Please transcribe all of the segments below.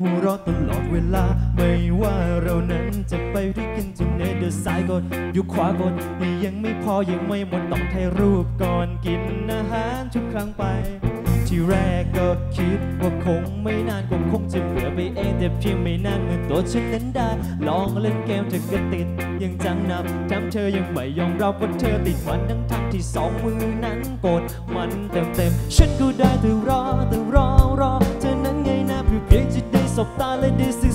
หัวเราะตลอดเวลา ไม่ว่าเรานั้นจะไปด้วยกันที่ไหนเดินซ้ายกดอยู่ขวากดยังไม่พอยังไม่หมดต้องถ่ายรูปก่อนกินอาหารทุกครั้งไป ที่แรกก็คิดว่าคงไม่นานก็คงจะเบื่อไปเองแต่เพียงไม่นานเมื่อตัวฉันนั้นได้ ลองเล่นเกมเธอก็ติด ยังจังนับทำเธอยังไม่ยอมรับว่าเธอติดมันทั้งทั้งที่สองมือนั้นกดมันเต็มเต็มฉันก็ได้แต่รอแต่รอรอเธอนั้นไงนะเพื่อเพียงจะได้ of talent is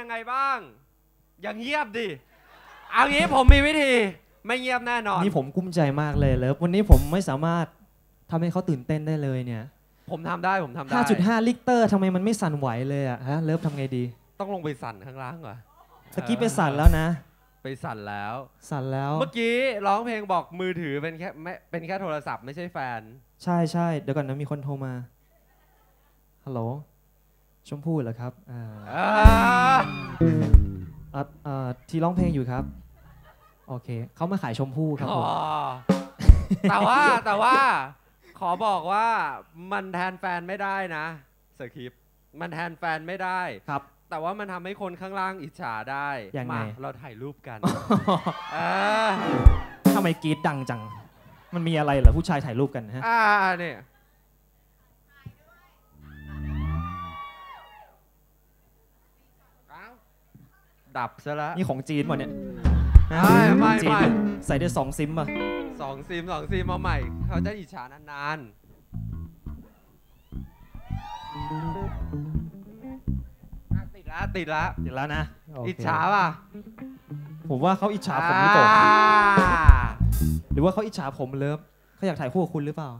ยังไงบ้างเป็นยังไงบ้าง อย่างเงียบดิเอางี้ผมมีวิธีไม่เงียบแน่นอน นี่ผมกุ้มใจมากเลยเลิฟวันนี้ผมไม่สามารถทำให้เขาตื่นเต้นได้เลยเนี่ย ผมทำได้ผมทำได้5.5 ลิตรทำไมมันไม่สั่นไหวเลยอะฮะเลิฟทำไงดีต้องลงไปสั่นข้างล่างก่อนตะกี้ไปสั่นแล้วนะ ไปสั่นแล้ว สั่นแล้ว เมื่อกี้ร้องเพลงบอกมือถือเป็นแค่ไม่เป็นแค่โทรศัพท์ไม่ใช่แฟน ใช่ใช่เดี๋ยวก่อนนะมีคนโทรมาฮัลโหล ชมพู่เหรอครับอ่าอ่าอ่าอ่าที่ร้องเพลงอยู่ครับ โอเค เขามาขายชมพู่ครับอ๋ผอมแต่ว่าแต่ว่า ขอบอกว่ามันแทนแฟนไม่ได้นะสคริปต์มันแทนแฟนไม่ได้ครับ แต่ว่ามันทำให้คนข้างล่างอิจฉาได้ยังไง มาเราถ่ายรูปกันเออทำไมกรีดดังจัง มันมีอะไรเหรอผู้ชายถ่ายรูปกันฮะ อ่าเนี่ย ดับซะแล้ว นี่ของจีนหมดเนี่ยฮะไม่ไม่จีนไม่ ใส่ได้สองซิมป่ะสองซิมสองซิมมาใหม่ เขาจะอิจฉานานๆอะติดละติดละเดี๋ยวแล้วนะโเคอิจฉาป่ะผมว่าเขาอิจฉาผมหรือเปล่าอ่าหรือว่าเขาอิจฉาผมเลิฟเขาอยากถ่ายคู่กับคุณหรือเปล่า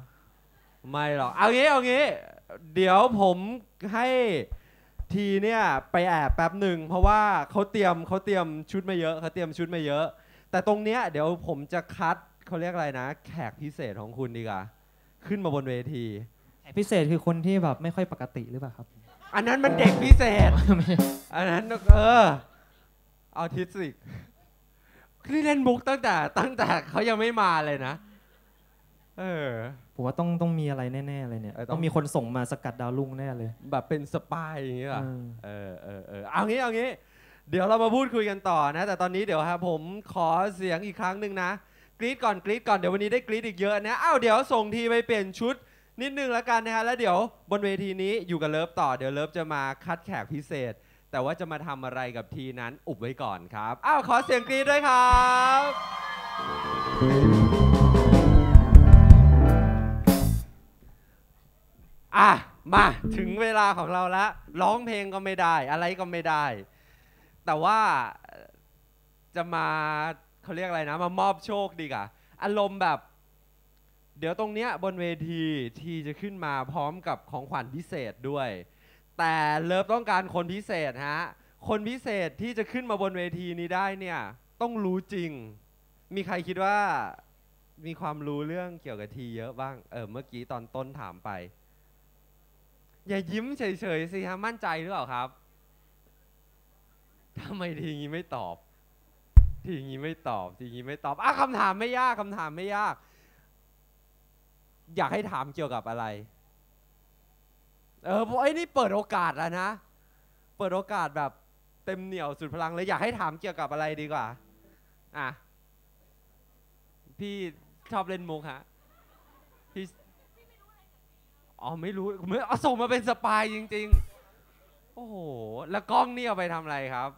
ไม่หรอก เอางี้เอางี้ เดี๋ยวผมให้ ทีเนี่ยไปแอบแป๊บหนึ่งเพราะว่าเขาเตรียมเขาเตรียมชุดมาเยอะเขาเตรียมชุดมาเยอะ แต่ตรงเนี้ยเดี๋ยวผมจะคัดเขาเรียกอะไรนะ แขกพิเศษของคุณดีกว่าขึ้นมาบนเวที แขกพิเศษคือคนที่แบบไม่ค่อยปกติหรือเปล่าครับ อันนั้นมันเด็กพิเศษอันนั้นเออเอาทิสิกนี่เล่นมุกตั้งแต่ตั้งแต่เขายังไม่มาเลยนะ เออ ผมว่าต้องต้องมีอะไรแน่ๆเลยเนี่ยเออต้อง ต้องมีคนส่งมาสกัดดาวรุ่งแน่เลย แบบเป็นสปายอย่างเงี้ยเหรอเออเออเออเออเอางี้เอางี้ เดี๋ยวเรามาพูดคุยกันต่อนะ แต่ตอนนี้เดี๋ยวครับผมขอเสียงอีกครั้งหนึ่งนะ กรี๊ดก่อนกรี๊ดก่อนเดี๋ยววันนี้ได้กรี๊ดอีกเยอะนะอ้าวเดี๋ยวส่งทีไปเปลี่ยนชุดนิดนึงแล้วกันนะฮะแล้วเดี๋ยวบนเวทีนี้อยู่กับเลิฟต่อเดี๋ยวเลิฟจะมาคัดแขกพิเศษ แต่ว่าจะมาทำอะไรกับทีนั้นอุบไว้ก่อนครับอ้าวขอเสียงกรี๊ดด้วยครับ อะมาถึงเวลาของเราแล้วร้องเพลงก็ไม่ได้ อะไรก็ไม่ได้ แต่ว่าจะมาเขาเรียกอะไรนะ มามอบโชคดีกว่าอารมณ์แบบ เดี๋ยวตรงเนี้ยบนเวทีทีจะขึ้นมาพร้อมกับของขวัญพิเศษด้วย แต่เลิฟต้องการคนพิเศษฮะคนพิเศษที่จะขึ้นมาบนเวทีนี้ได้เนี่ย ต้องรู้จริง มีใครคิดว่ามีความรู้เรื่องเกี่ยวกับทีเยอะบ้าง เออ เมื่อกี้ตอนต้นถามไป อย่ายิ้มเฉยๆสิฮะมั่นใจหรือเปล่าครับทำไมทีงี้ไม่ตอบ ทีงี้ไม่ตอบทีงี้ไม่ตอบอะคำถามไม่ยากคำถามไม่ยาก อยากให้ถามเกี่ยวกับอะไร เออเพราะไอ้นี่เปิดโอกาสแล้วนะ เปิดโอกาสแบบเต็มเหนียวสุดพลังเลยอยากให้ถามเกี่ยวกับอะไรดีกว่า อะ พี่ชอบเล่นมุกฮะ อ๋อไม่รู้ไม่เอาส่งมาเป็นสปายจริง ๆ โอ้โห แล้วกล้องนี่เอาไปทำอะไรครับ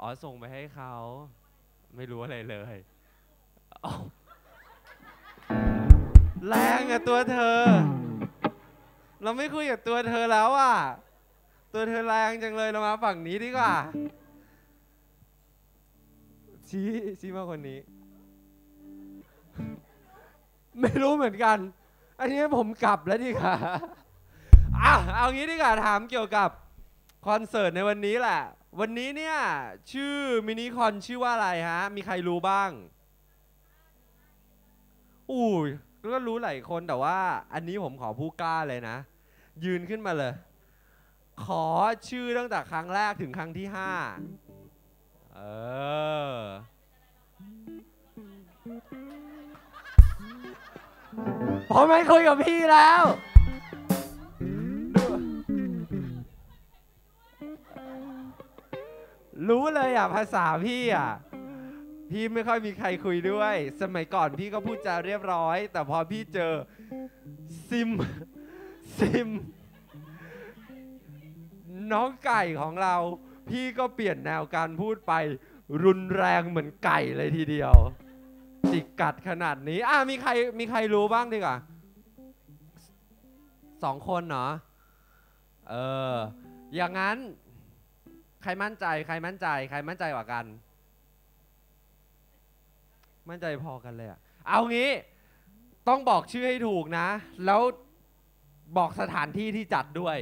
อ๋อส่งไปให้เขา ไม่รู้อะไรเลยอ้าวแรงอะตัวเธอ เราไม่คุยกับตัวเธอแล้วอะตัวเธอแรงจังเลยเรามาฝั่งนี้ดีกว่า ชี้ชี้มาคนนี้ ไม่รู้เหมือนกัน อันนี้ผมกลับแล้วดีกว่าอะเอางี้ดีกว่าถามเกี่ยวกับคอนเสิร์ตในวันนี้แหละ วันนี้เนี่ยชื่อมินิคอนชื่อว่าอะไรฮะ มีใครรู้บ้าง อู้ยก็รู้หลายคนแต่ว่า อันนี้ผมขอผู้กล้าเลยนะ ยืนขึ้นมาเลย ขอชื่อตั้งแต่ครั้งแรกถึงครั้งที่ห้าเออ ผมไม่คุยกับพี่แล้ว รู้เลยอะ ภาษาพี่อะ พี่ไม่ค่อยมีใครคุยด้วย สมัยก่อนพี่ก็พูดจาเรียบร้อย แต่พอพี่เจอซิม ซิม น้องไก่ของเรา พี่ก็เปลี่ยนแนวการพูดไป รุนแรงเหมือนไก่เลยทีเดียว จิกกัดขนาดนี้อะมีใครมีใครรู้บ้างดีกว่าสองคนเนาะเออ อย่างนั้น ใครมั่นใจ ใครมั่นใจ ใครมั่นใจกว่ากัน มั่นใจพอกันเลยอะเอางี้ ต้องบอกชื่อให้ถูกนะ แล้วบอกสถานที่ที่จัดด้วย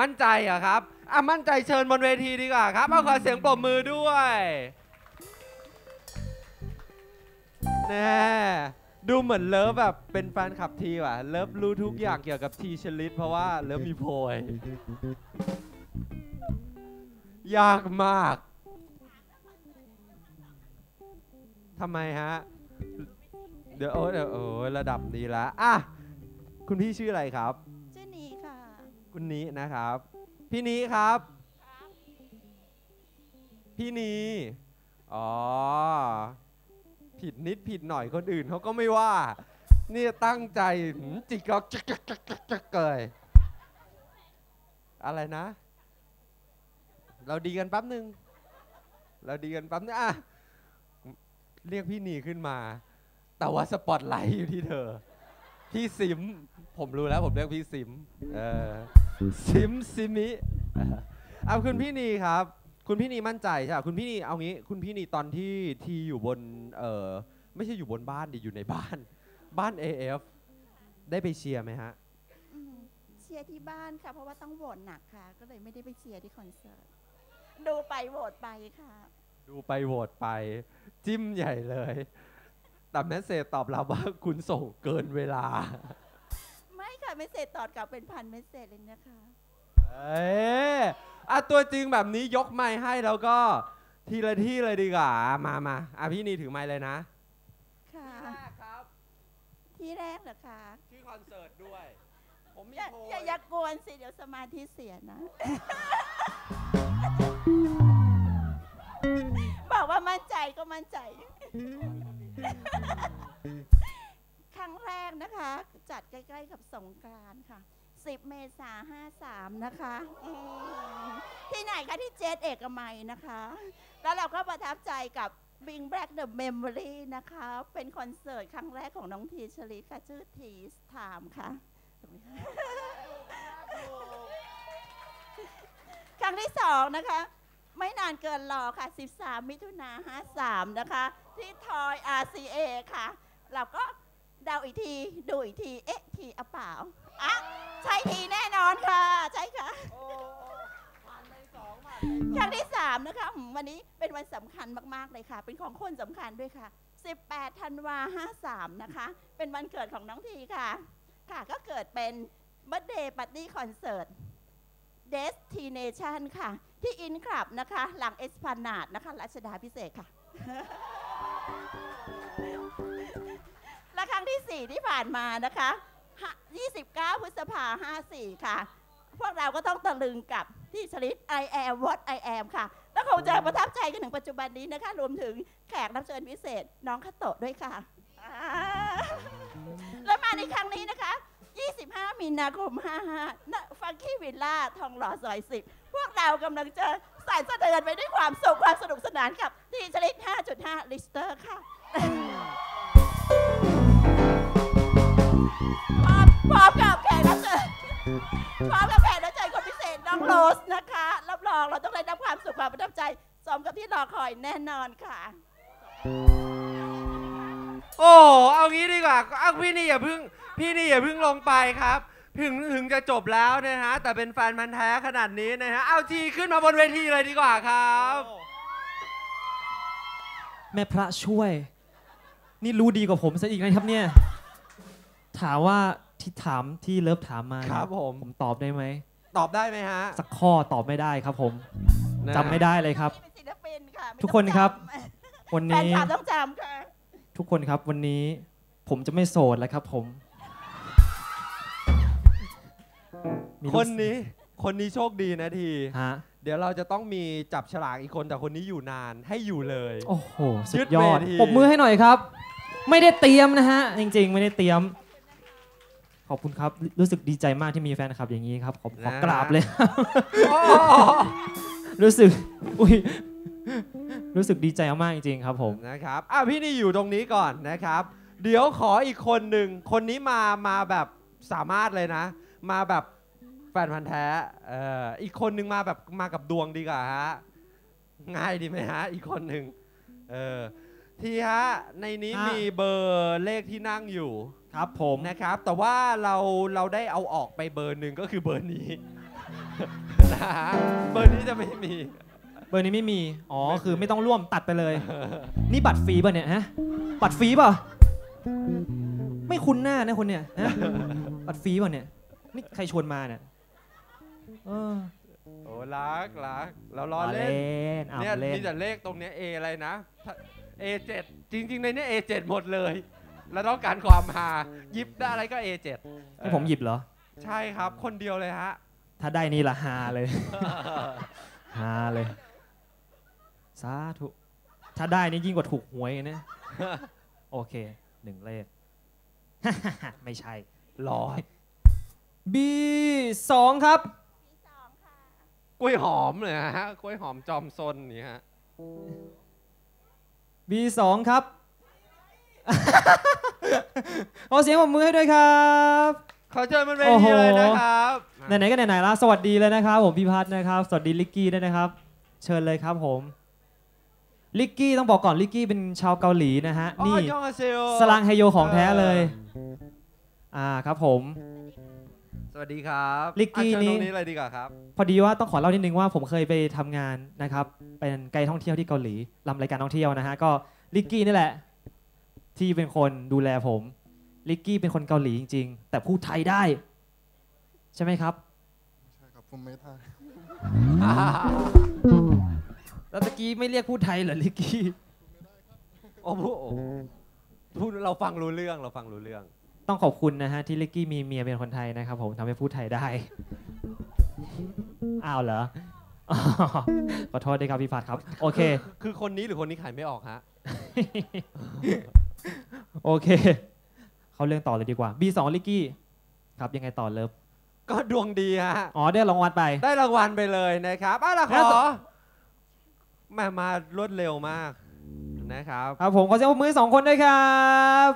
มั่นใจเหรอะครับ อะมั่นใจเชิญบนเวทีดีกว่าครับ เอาขอเสียงปรบมือด้วยแน่ดูเหมือนเลิฟแบบเป็นแฟนคลับทีว่ะ เลิฟรู้ทุกอย่างเกี่ยวกับทีชลิต เพราะว่าเลิฟมีโพย ยากมากทำไมฮะ เดี๋ยวโอ้เดี๋ยวโอ้ระดับนี้ละอะ คุณพี่ชื่ออะไรครับ ชื่อนี้ค่ะ คุณนี้นะครับ พี่นี้ครับ พี่นีอ๋อ ผิดนิดผิดหน่อยคนอื่นเขาก็ไม่ว่า นี่ตั้งใจจิกก็จักจักจักจักจักเกยอะไรนะ เราดีกันแป๊บหนึ่งเราดีกันแป๊บนึงอะเรียกพี่นีขึ้นมา แต่ว่าสปอตไลท์อยู่ที่เธอ พี่ซิม ผมรู้แล้วผมเรียกพี่ซิม เออ ซิมซิมิเอาคุณพี่นีครับ คุณพี่นีมั่นใจใช่ไหมคุณพี่นีเอางี้ คุณพี่นีตอนที่ที่อยู่บนเออไม่ใช่อยู่บนบ้านดิอยู่ในบ้าน บ้าน AF ได้ไปเชียร์ไหมฮะอืมเชียร์ที่บ้านค่ะ เพราะว่าต้องโหวตหนักค่ะ ก็เลยไม่ได้ไปเชียร์ที่คอนเสิร์ตดูไปโหวตไปค่ะ ดูไปโหวตไป จิ้มใหญ่เลย แต่แมสเซจตอบรับว่าคุณส่งเกินเวลาไม่ ค่ะไม่เสร็จตอดกลับเป็นพันไม่เสร็จเลยนะคะ เอ้ยอะตัวจริงแบบนี้ยกไม้ให้แล้วก็ทีละที่เลยดีกว่า มามาอะพี่นีถือไม้เลยนะ ค่ะ ครับ ที่แรกเหรอคะชื่อคอนเสิร์ตด้วย ผมมีอย่าโพอย่าอย่ากวนสิเดี๋ยวสมาธิเสียนะ บอกว่ามั่นใจก็มั่นใจ ครั้งแรกนะคะ จัดใกล้ๆกับสงกรานต์ค่ะ 10 เมษา53นะคะอืมที่ไหนคะที่เจสเอกมัยนะคะ แล้วเราก็ประทับใจกับ Bing Back the Memory นะคะ เป็นคอนเสิร์ตครั้งแรกของน้องทีชลิตค่ะ ชื่อทีสถามค่ะครั้งที่สองนะคะ ไม่นานเกินรอค่ะ 13 มิถุนา53 นะคะ ที่ทอย RCA ค่ะ เราก็ เดาอีกทีดูอีกที เอ๊ะทีอะเปล่าอะใช่ทีแน่นอนค่ะ ใช่ค่ะครั้งที่3นะคะอืมวันนี้เป็นวันสำคัญมาก ๆ เลยค่ะ เป็นของคนสำคัญด้วยค่ะ 18 ธันวา53 นะคะ เป็นวันเกิดของน้องทีค่ะ ค่ะก็เกิดเป็น birthday party concert destination ค่ะ ที่อินคลับนะคะ หลังเอสพานาดนะคะรัชดาพิเศษกค่ะ และครั้งที่ 4 ที่ผ่านมานะคะฮะ29 พฤษภา54 ค่ะ พวกเราก็ต้องตะลึงกับที่ชลิต I am what I am ค่ะ แล้วคงจะประทับใจกันถึงปัจจุบันนี้นะคะ รวมถึงแขกรับเชิญพิเศษน้องคาโตะด้วยค่ะอ่าและมาในครั้งนี้นะคะ 25 มีนาคม 55ณฟังคีวิลล่า ทองหล่อซอย 10 พวกเรากำลังจะสายสะเทือนไปด้วยความสุขความสนุกสนานกับที่ชลิต 5.5 ลิสเตอร์ค่ะ พร้อมพร้อมกับแขกรับเชิญพร้อมกับแขกรับเชิญคนพิเศษน้องโรสนะคะ รับรองเราต้องได้รับความสุขความประทับใจ สมกับที่รอคอยแน่นอนค่ะ โอ้เอางี้ดีกว่าเอาพี่นี่อย่าเพิ่ง พี่นี่อย่าเพิ่งลงไปครับ ถึงถึงจะจบแล้วนะฮะ แต่เป็นแฟนมันธุ์แท้ขนาดนี้นะฮะ เอาทีขึ้นมาบนเวทีเลยดีกว่าครับ แม่พระช่วย นี่รู้ดีกว่าผมซะอีกนะครับเนี่ย ถามว่าที่ถามที่เลิฟถามมาเนี่ยครับผม ผมตอบได้ไหม ตอบได้ไหมฮะ สักข้อตอบไม่ได้ครับผมนะจำไม่ได้เลยครับนี่เป็นศิลปินค่ะไม่ทุกคนครับ วันต้องจำแฟนนี้คลับต้องจำค่ะ ทุกคนครับวันนี้ผมจะไม่โสดแล้วครับ ผมมีลูกคนนี้ คนนี้โชคดีนะที ฮะเดี๋ยวเราจะต้องมีจับฉลากอีกคนแต่คนนี้อยู่นานให้อยู่เลย โอ้โหสุยึดดยอดเวที ปรบมือให้หน่อยครับ ไม่ได้เตรียมนะฮะ จริง ๆ ไม่ได้เตรียม ขอบคุณครับ รู้สึกดีใจมากที่มีแฟนคลับอย่างนี้ครับผมขอกราบเลยโอ้รู้สึก อุ้ย รู้สึกดีใจมากๆจริงๆครับผมนะครับอะพี่นี่อยู่ตรงนี้ก่อนนะครับ เดี๋ยวขออีกคนหนึ่ง คนนี้มา มาแบบสามารถเลยนะ มาแบบแฟนพันธ์แท้เอ่ออีกคนหนึ่งมาแบบมากับดวงดีกว่าฮะ ง่ายดีไหมฮะ อีกคนหนึ่งเออทีฮะ ในนี้ฮะมีเบอร์เลขที่นั่งอยู่ ครับผมนะครับ แต่ว่าเราเราได้เอาออกไปเบอร์หนึ่งก็คือเบอร์นี้นะฮะเบอร์นี้จะไม่มี เบอร์นี้ไม่มี อ๋อ คือไม่ต้องร่วมตัดไปเลย นี่บัตรฟรีป่ะเนี่ยฮะ บัตรฟรีป่ะ ไม่คุ้นหน้านะคนเนี่ยฮะบัตรฟรีป่ะเนี่ย นี่ใครชวนมาเนี่ยเออโอ้รักรักเราล้อเอาเล่นนเอาเนี่ยเล่นมีแต่เลขตรงเนี้ย A อะไรนะถ้า A7 จริง ๆ ในเนี้ย A7 หมดเลย แล้วต้องการความหาหยิบได้อะไรก็ A7 ให้ผมหยิบเหรอ ใช่ครับ คนเดียวเลยฮะ ถ้าได้นี่ละฮาเลย ฮาเลย สาธุ ถ้าได้นี่ยิ่งกว่าถูกหวยนะ โอเค หนึ่งเลข ไม่ใช่รอ B สองครับปีสองค่ะกล้วยหอมเลยฮะ กล้วยหอมจอมซนนี่ฮะ B สองครับ ขอเสียงปรบมือให้ด้วยครับขอเชิญบนเวโอ้ทีโหเลยนะครับไหนๆก็ไหนๆแล้วสวัสดีเลยนะครับ ผมพี่พัฒน์นะครับ สวัสดีลิกกี้ด้วยนะครับ เชิญเลยครับผมลิกกี้ต้องบอกก่อนลิกกี้เป็นชาวเกาหลีนะฮะนี่ยองอาเซโอสลังเฮโยของแท้เลยอ่าครับผม สวัสดีครับลิกกี้อะเชิญนี่ตรงนี้เลยดีกว่าครับ พอดีว่าต้องขอเล่านิดนึงว่าผมเคยไปทำงานนะครับเป็นไกด์ท่องเที่ยวที่เกาหลีรำรายการท่องเที่ยวนะฮะก็ลิกกี้นี่แหละ ที่เป็นคนดูแลผมลิกกี้เป็นคนเกาหลีจริง ๆ แต่พูดไทยได้ ใช่ไหมครับ ใช่ครับผมไม่ทายแล้วตะกี้ไม่เรียกพูดไทยเหรอลิกกี้โอ้โหพูดเราฟังรู้เรื่องเราฟังรู้เรื่อง ต้องขอบคุณนะฮะที่ลิกกี้มีเมียเป็นคนไทยนะครับ ผมทำให้พูดไทยได้อ้าวเหรออ๋อขอโทษด้วยครับพี่พัดครับ โอเค คือคนนี้หรือคนนี้ขายไม่ออกฮะ โอเค เขาเรื่องต่อเลยดีกว่า B2 ลิกกี้ครับยังไงต่อเลิฟก็ดวงดีฮะ อ๋อได้รางวัลไป ได้รางวัลไปเลยนะครับอะละขแล้วอต่อมามารวดเร็วมากนะครับ ครับผมขอเสียงปรบมือให้สองคนด้วยครับ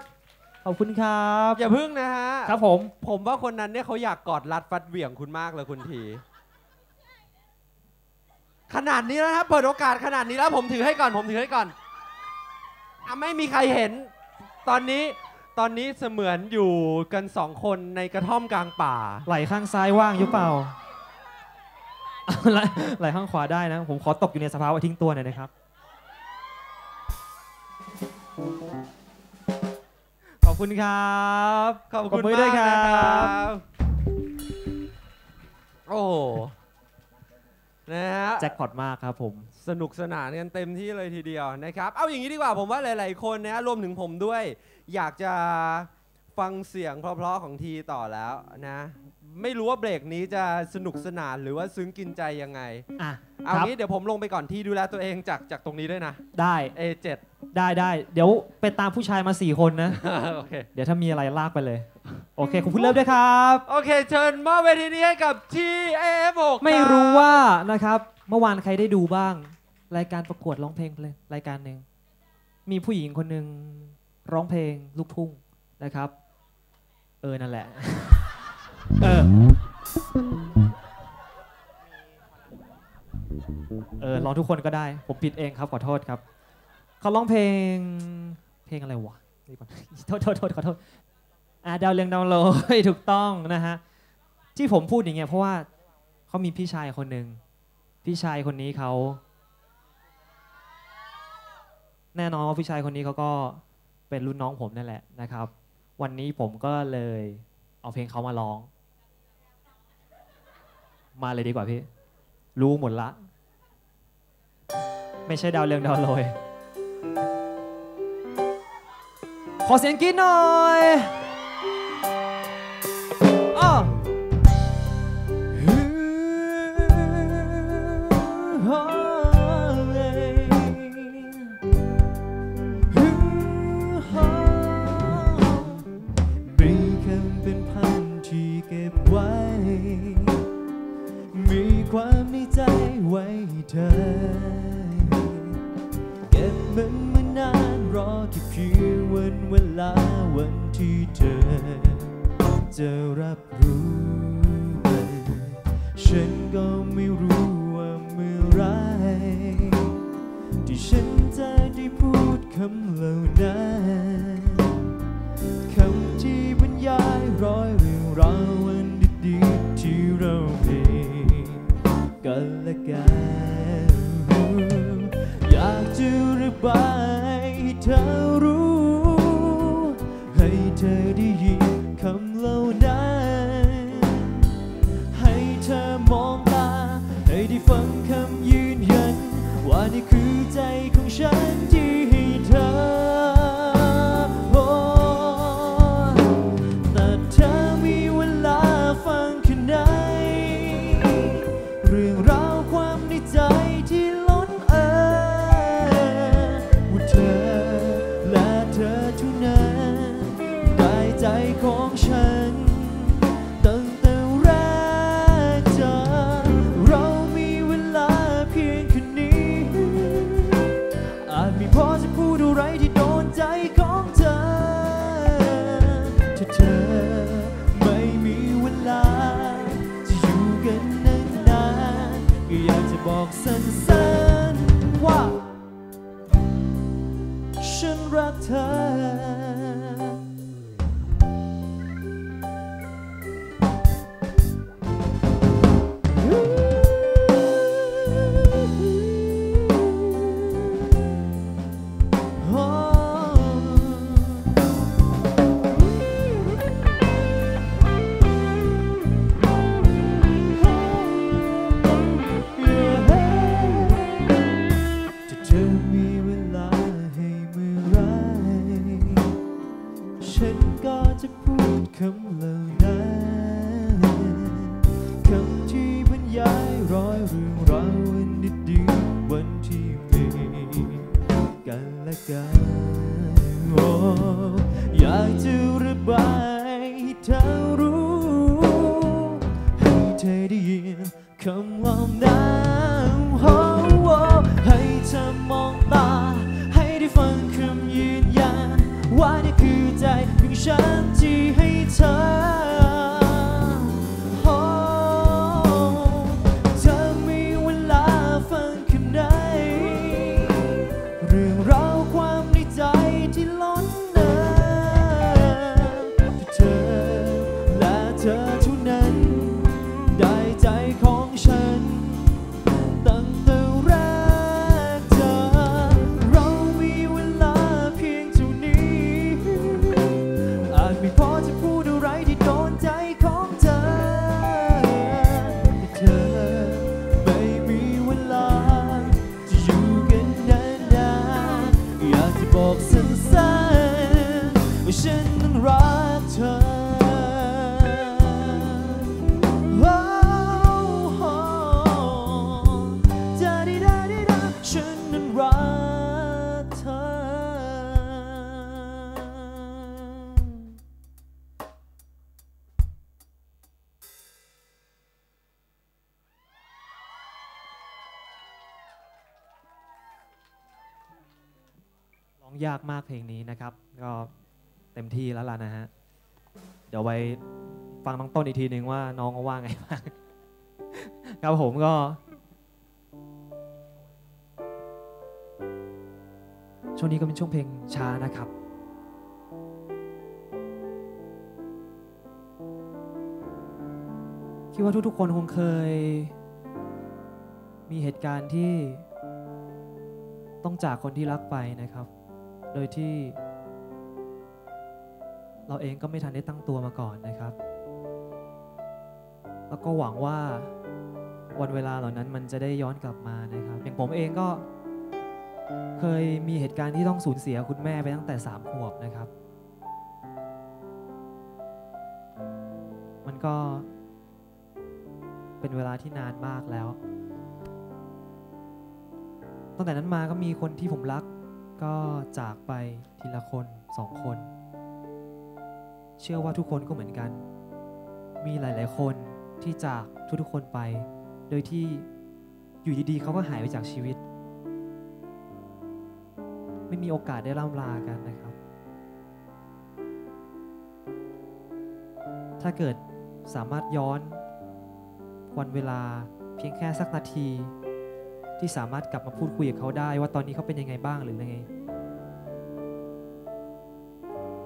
ขอบคุณครับอย่าพึ่งนะฮะ ครับผม ผมว่าคนนั้นเนี่ยเขาอยากกอดรัดฟัดเหวี่ยงคุณมากเลยคุณที ขนาดนี้แล้วนะครับเปิดโอกาสขนาดนี้แล้วผมถือให้ก่อนผมถือให้ก่อนอะไม่มีใครเห็น ตอนนี้ตอนนี้เสมือนอยู่กันสองคนในกระท่อมกลางป่า ไหลข้างซ้ายว่างอยู่เปล่าเอาไหลไหลข้างขวาได้นะ ผมขอตกอยู่ในสภาวะทิ้งตัวหน่อยนะครับ ขอบคุณครับ ขอบปรคุณมือมาด้วยกคนะรัครับบโอ้โหนะฮะแจ็คพอตมากครับผม สนุกสนานกันเต็มที่เลยทีเดียวนะครับ เอาอย่างนี้ดีกว่าผมว่าหลาย ๆ คนนะรวมถึงผมด้วย อยากจะฟังเสียงเพราะ ๆ ของทีต่อแล้วนะ ไม่รู้ว่าเบรกนี้จะสนุกสนานหรือว่าซึ้งกินใจยังไง อะเอาครับงี้เดี๋ยวผมลงไปก่อนที่ดูแลตัวเองจากจากตรงนี้ด้วยนะ ได้ A7 ได้ได้ เดี๋ยวไปตามผู้ชายมาสี่คนนะ โอเค เดี๋ยวถ้ามีอะไรลากไปเลย โอเคขอบคุณเลิฟด้วยครับ โอเค เชิญมอบเวทีนี้ให้กับ TF6 ไม่รู้ว่านะครับ เมื่อวานใครได้ดูบ้าง รายการประกวดร้องเพลงเลยรายการหนึ่งมีผู้หญิงคนหนึ่งร้องเพลงลูกทุ่งนะครับ เออนั่นแหละเออเออร้องทุกคนก็ได้ ผมผิดเองครับขอโทษครับเขาร้องเพลงเพลงอะไรวะนี่ก่อนโทษโทษโทษขอโทษอ่าดาวเรืองดาวโรยถูกต้องนะฮะที่ผมพูดอย่างเงี้ยเพราะว่าเขามีพี่ชายคนหนึ่งพี่ชายคนนี้เขา แน่นอนว่าพี่ชายคนนี้เขาก็เป็นรุ่นน้องผมนั่นแหละนะครับ วันนี้ผมก็เลยเอาเพลงเขามาร้อง มาเลยดีกว่าพี่ รู้หมดละ ไม่ใช่ดาวเรืองดาวโรยขอเสียงกรีดหน่อย ก็บไว้ มีความในใจไว้เธอ เก็บมันมานานรอแค่เพียงวันเวลาวันที่เธอ จะรับรู้มันฉันก็ไม่รู้ว่าเมื่อไร ที่ฉันจะได้พูดคำเหล่านั้นคำที่บรรยายร้อย เรื่องราววันดีๆที่เรามีกันและกัน ฉันก็จะพูดคำเหล่า องยากมากเพลงนี้นะครับ ก็เต็มที่แล้วล่ะนะฮะ เดี๋ยวไปฟังน้องต้นอีกทีหนึ่งว่าน้องเขาว่าไงบ้างครับผมก็ ช่วงนี้ก็เป็นช่วงเพลงช้านะครับคิดว่าทุกๆ คนคงเคย มีเหตุการณ์ที่ต้องจากคนที่รักไปนะครับ โดยที่ เราเองก็ไม่ทันได้ตั้งตัวมาก่อนนะครับ แล้วก็หวังว่าวันเวลาเหล่านั้นมันจะได้ย้อนกลับมานะครับ อย่างผมเองก็เคยมีเหตุการณ์ที่ต้องสูญเสียคุณแม่ไปตั้งแต่สามขวบนะครับ มันก็เป็นเวลาที่นานมากแล้วตั้งแต่นั้นมาก็มีคนที่ผมรัก ก็จากไปทีละคนสองคน เชื่อว่าทุกคนก็เหมือนกัน มีหลาย ๆ คนที่จากทุกๆคนไป โดยที่อยู่ดีๆเขาก็หายไปจากชีวิต ไม่มีโอกาสได้ล่ำลากันนะครับ ถ้าเกิดสามารถย้อนวันเวลาเพียงแค่สักนาที ที่สามารถกลับมาพูดคุยกับเขาได้ ว่าตอนนี้เขาเป็นยังไงบ้างหรือยังไง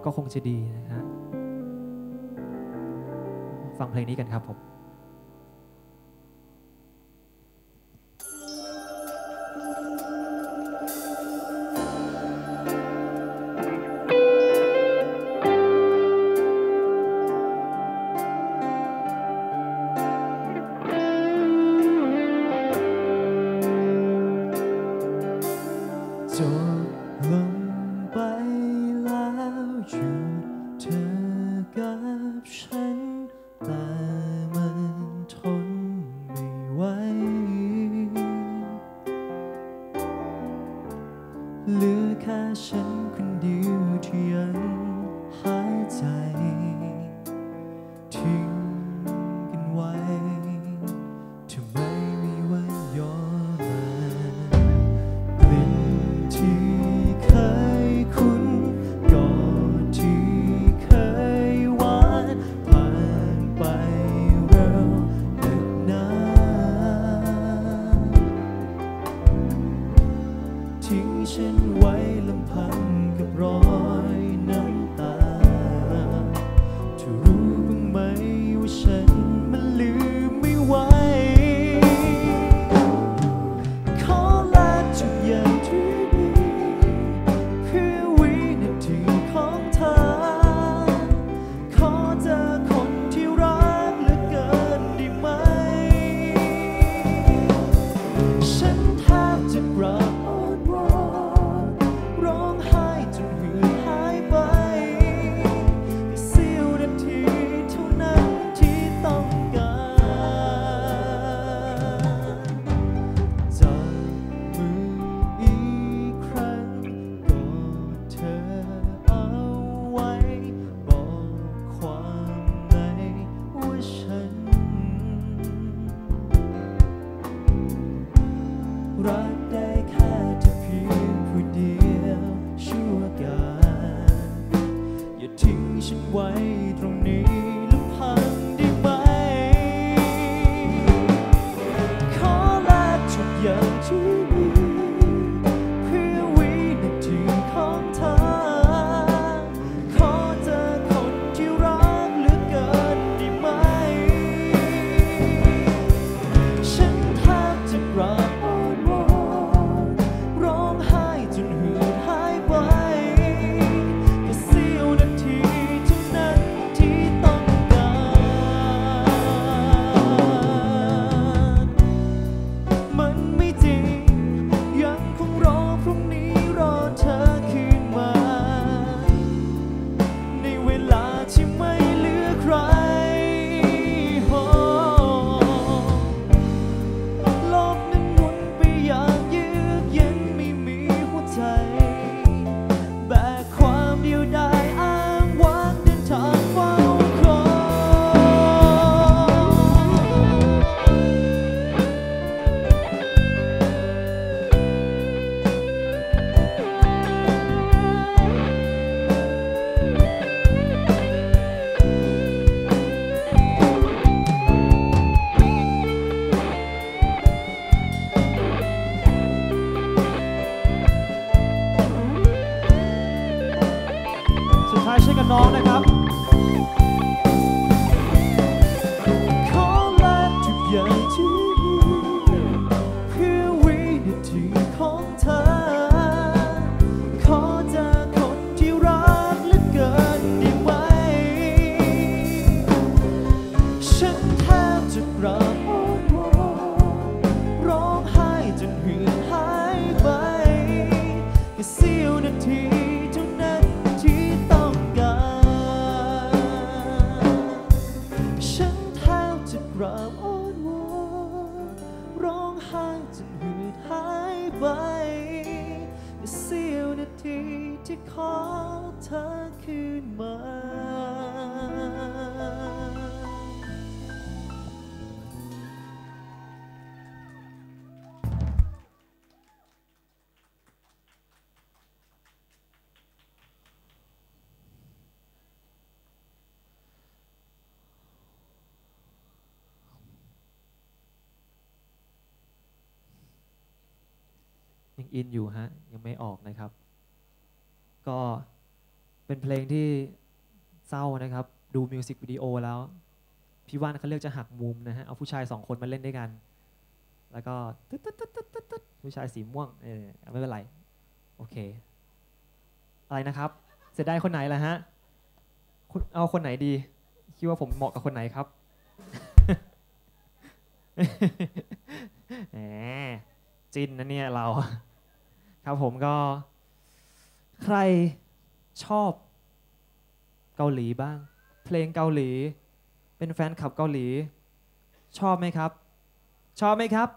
ก็คงจะดีนะฮะฟังเพลงนี้กันครับผม จ อินอยู่ฮะ ยังไม่ออกนะครับ ก็เป็นเพลงที่เศร้านะครับ ดูมิวสิกวิดีโอแล้ว พี่ว่านเขาเลือกจะหักมุมนะฮะ เอาผู้ชายสองคนมาเล่นด้วยกัน แล้วก็ตึ๊ดตึ๊ดตึ๊ดตึ๊ดตึ๊ดผู้ชายสีม่วงเออไม่เป็นไร โอเค อะไรนะครับ เสียดายคนไหนล่ะฮะเอาคนไหนดี คิดว่าผมเหมาะกับคนไหนครับแหมจินนะเนี่ยเรา ครับผมก็ ใครชอบเกาหลีบ้าง เพลงเกาหลี เป็นแฟนคลับเกาหลี ชอบไหมครับ ชอบไหมครับ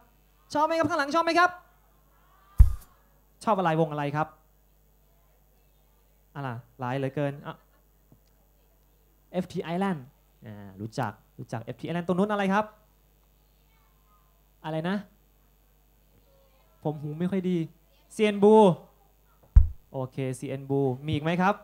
ชอบไหมครับข้างหลังชอบไหมครับ ชอบอะไรวงอะไรครับอะไรหลายเหลือเกินอะ FT Island อ่ารู้จักรู้จัก FT Island ตรงนู้นอะไรครับ อะไรนะ ผมหูไม่ค่อยดี เซียนบู โอเคเซียนบู มีอีกไหมครับ